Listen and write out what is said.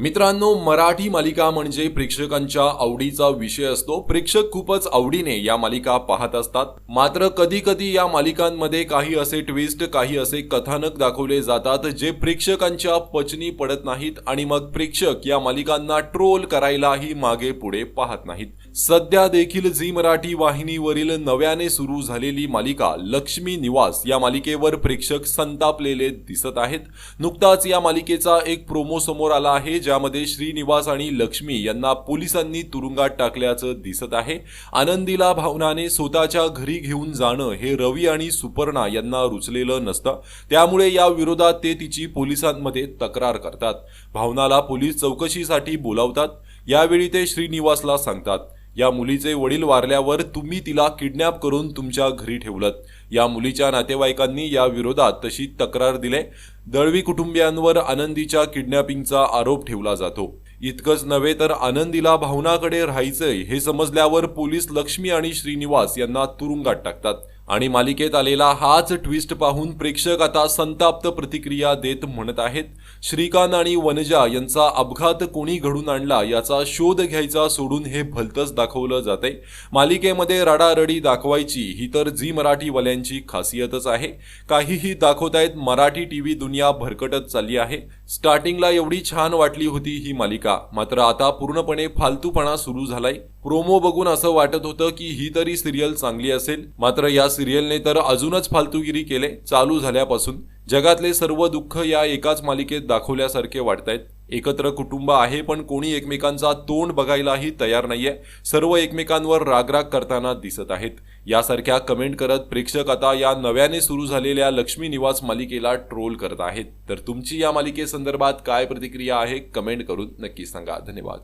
मित्रांनो मराठी मालिका म्हणजे प्रेक्षकांच्या आवडीचा विषय असतो. प्रेक्षक खूपच आवडीने या मालिका पाहत असतात. मात्र कधी कधी या मालिकांमध्ये काही असे ट्विस्ट काही असे कथानक दाखवले जातात जे प्रेक्षकांच्या पचनी पडत नाहीत आणि मग प्रेक्षक या मालिकांना ट्रोल करायलाही मागे पुढे पाहत नाहीत. सध्या देखील झी मराठी वाहिनीवरील नव्याने सुरू झालेली मालिका लक्ष्मी निवास या मालिकेवर प्रेक्षक संतापलेले दिसत आहेत. नुकताच या मालिकेचा एक प्रोमो समोर आला आहे ज्यामध्ये श्रीनिवास आणि लक्ष्मी यांना पोलिसांनी तुरुंगात टाकल्याचं दिसत आहे. आनंदीला भावनाने स्वतःच्या घरी घेऊन जाणं हे रवी आणि सुपर्णा यांना रुचलेलं नसतं. त्यामुळे या विरोधात ते तिची पोलिसांमध्ये तक्रार करतात. भावनाला पोलीस चौकशीसाठी बोलावतात. यावेळी ते श्रीनिवासला सांगतात. या मुलीचे वडील वारल्यावर तुम्ही तिला किडनॅप करून तुमच्या घरी ठेवलत. या मुलीच्या नातेवाईकांनी या विरोधात तशी तक्रार दिले. दळवी कुटुंबियांवर आनंदीच्या किडनॅपिंगचा आरोप ठेवला जातो. इतकंच नव्हे तर आनंदीला भावनाकडे राहायचंय हे समजल्यावर पोलीस लक्ष्मी आणि श्रीनिवास यांना तुरुंगात टाकतात. आणि मालिकेत आलेला हाच ट्विस्ट पाहून प्रेक्षक आता संताप्त प्रतिक्रिया देत म्हणत आहेत. श्रीकांत आणि वनजा यांचा अपघात कोणी घडून आणला याचा शोध घ्यायचा सोडून हे भलतच दाखवलं जाते मालिकेमध्ये रडारडी दाखवायची ही तर झी मराठीवाल्यांची खासियतच आहे. काहीही दाखवतायत मराठी टी व्ही दुनिया भरकटत चालली आहे. स्टार्टिंगला एवढी छान वाटली होती ही मालिका. मात्र आता पूर्णपणे फालतूपणा सुरू झालाय. प्रोमो बघून असं वाटत होतं की ही तरी सिरियल चांगली असेल. मात्र या सिरियलने तर अजूनच फालतूगिरी केले चालू झाल्यापासून. जगातले सर्व दुःख या एकाच मालिकेत दाखवल्यासारखे वाटतायत. एकत्र कुटुंब आहे पण कोणी एकमेकांचा तोंड बघायलाही तयार नाहीये. सर्व एकमेकांवर रागराग करताना दिसत आहेत. यासारख्या कमेंट करत प्रेक्षक आता या नव्याने सुरू झालेल्या लक्ष्मी निवास मालिकेला ट्रोल करत आहेत. तर तुमची या मालिकेसंदर्भात काय प्रतिक्रिया आहे कमेंट करून नक्की सांगा. धन्यवाद.